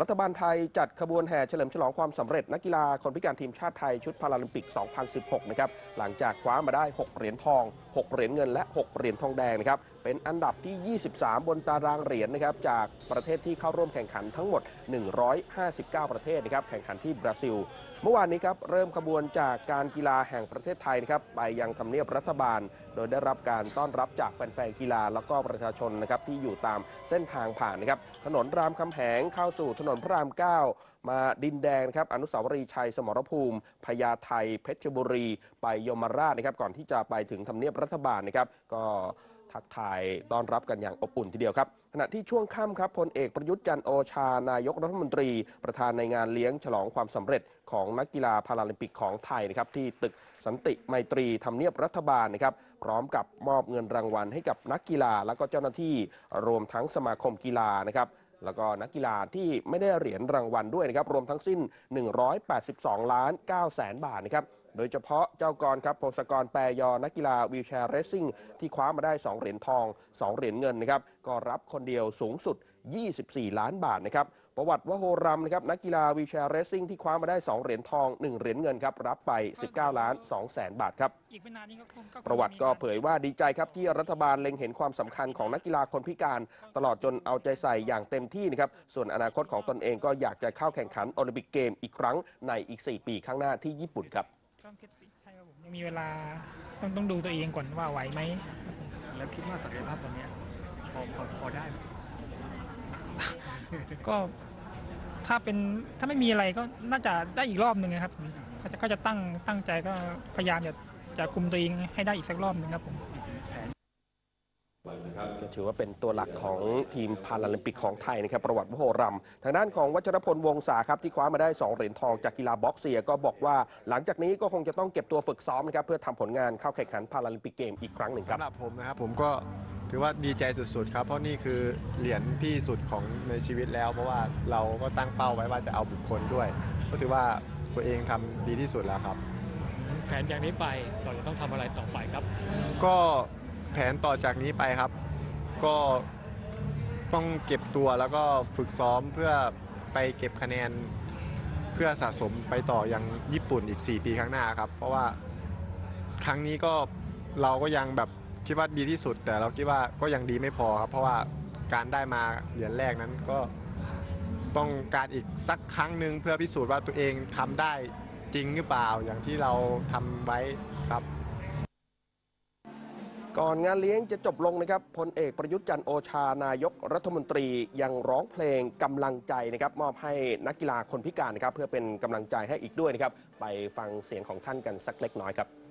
รัฐบาลไทยจัดขบวนแห่เฉลิมฉลองความสำเร็จนักกีฬาคนพิการทีมชาติไทยชุดพาราลิมปิก 2016 นะครับ หลังจากคว้ามาได้ 6 เหรียญทอง 6 เหรียญเงินและ 6 เหรียญทองแดงนะครับ เป็นอันดับที่ 23 บนตารางเหรียญนะครับจากประเทศที่เข้าร่วมแข่งขันทั้งหมด 159 ประเทศนะครับแข่งขันที่บราซิล เมื่อวานนี้ครับเริ่มขบวนจากการกีฬาแห่งประเทศไทยนะครับไปยังทำเนียบรัฐบาล โดยได้รับการต้อนรับจากแฟนๆกีฬาแล้วก็ประชาชนนะครับที่อยู่ตามเส้นทางผ่านนะครับถนนรามคำแหงเข้าสู่ถนนพระราม 9มาดินแดงนะครับอนุสาวรีย์ชัยสมรภูมิพญาไทเพชรบุรี ไปยมราชนะครับก่อนที่จะไปถึงทำเนียบรัฐบาลนะครับ ก็ ทักทายต้อนรับกันอย่างอบอุ่นทีเดียวครับขณะที่ช่วงค่ำครับพลเอกประยุทธ์จันโอชานายกรัฐมนตรี ประธานในงานเลี้ยงฉลองความสำเร็จของนักกีฬาพาราลิมปิกของไทยนะครับที่ตึกสันติไมตรีทำเนียบรัฐบาลนะครับพร้อมกับมอบเงินรางวัลให้กับนักกีฬาแล้วก็เจ้าหน้าที่รวมทั้งสมาคมกีฬานะครับแล้วก็นักกีฬาที่ไม่ได้เหรียญรางวัลด้วยนะครับรวมทั้งสิ้น 182 ล้าน9แสนบาทนะครับ โดยเฉพาะเจ้ากรครับพงศกรแปรยอ นักกีฬาวีลแชร์เรซซิ่งที่คว้ามาได้ 2 เหรียญทอง 2 เหรียญเงินนะครับ ก็รับคนเดียวสูงสุด 24 ล้านบาทนะครับประวัติวโหรัมนะครับนักกีฬาวีลแชร์เรซซิ่งที่คว้ามาได้ 2 เหรียญทอง 1 เหรียญเงินครับรับไป 19 ล้าน2แสนบาทครับอีกไม่นานนี้ก็คงก็คงประวัติก็มีารเผยว่าดีใจครับที่รัฐบาลเล็งเห็นความสำคัญของนักกีฬาคนพิการตลอดจนเอาใจใส่อย่างเต็มที่นะครับส่วนอนาคตของตนเองก็อยากจะเข้าแข่งขันโอลิมปิกเกมอีกครั้งในอีก 4 ปีข้างหน้าที่ญี่ปุ่นครับ ต้องคิดสิใช่ครับผมยังมีเวลาต้องต้องดูตัวเองก่อนว่าไหวไหมแล้วคิดว่าศักยภาพตอนเนี้ยพอพอพอได้ไหมก็ถ้าเป็นถ้าไม่มีอะไรก็น่าจะได้อีกรอบหนึ่งนะครับผมก็จะก็จะตั้งตั้งใจก็พยายามจะจะคุมตัวเองให้ได้อีกสักรอบหนึ่งครับผมแผน ก็ถือว่าเป็นตัวหลักของทีมพาราลิมปิกของไทยนะครับประวัติวโหรัมทางด้านของวัชรพลวงศาครับที่คว้ามาได้ 2 เหรียญทองจากกีฬาบ็อกเซียก็บอกว่า หลังจากนี้ก็คงจะต้องเก็บตัวฝึกซ้อมนะครับเพื่อทำผลงานเข้าแข่งขันพาราลิมปิกเกมอีกครั้งหนึ่งครับสำหรับผมนะครับผมก็ถือว่าดีใจสุดๆครับ เพราะนี่คือเหรียญที่สุดของในชีวิตแล้ว เพราะว่าเราก็ตั้งเป้าไว้ว่าจะเอาบุคคลด้วย ก็ถือว่าตัวเองทำดีที่สุดแล้วครับ แผนจากนี้ไปเราจะต้องทำอะไรต่อไปครับ ก็ แผนต่อจากนี้ไปครับ ก็ต้องเก็บตัวแล้วก็ฝึกซ้อมเพื่อไปเก็บคะแนน เพื่อสะสมไปต่อยังญี่ปุ่นอีก 4 ปีข้างหน้าครับ เพราะว่าครั้งนี้ก็เราก็ยังแบบคิดว่าดีที่สุด แต่เราคิดว่าก็ยังดีไม่พอครับ เพราะว่าการได้มาเหรียญแรกนั้นก็ต้องการอีกสักครั้งหนึ่งเพื่อพิสูจน์ว่าตัวเองทำได้จริงหรือเปล่าอย่างที่เราทำไว้ครับ ก่อนงานเลี้ยงจะจบลงนะครับพลเอกประยุทธ์จันโอชานายกรัฐมนตรียังร้องเพลงกำลังใจนะครับ มอบให้นักกีฬาคนพิการนะครับ เพื่อเป็นกำลังใจให้อีกด้วยนะครับ ไปฟังเสียงของท่านกันสักเล็กน้อยครับ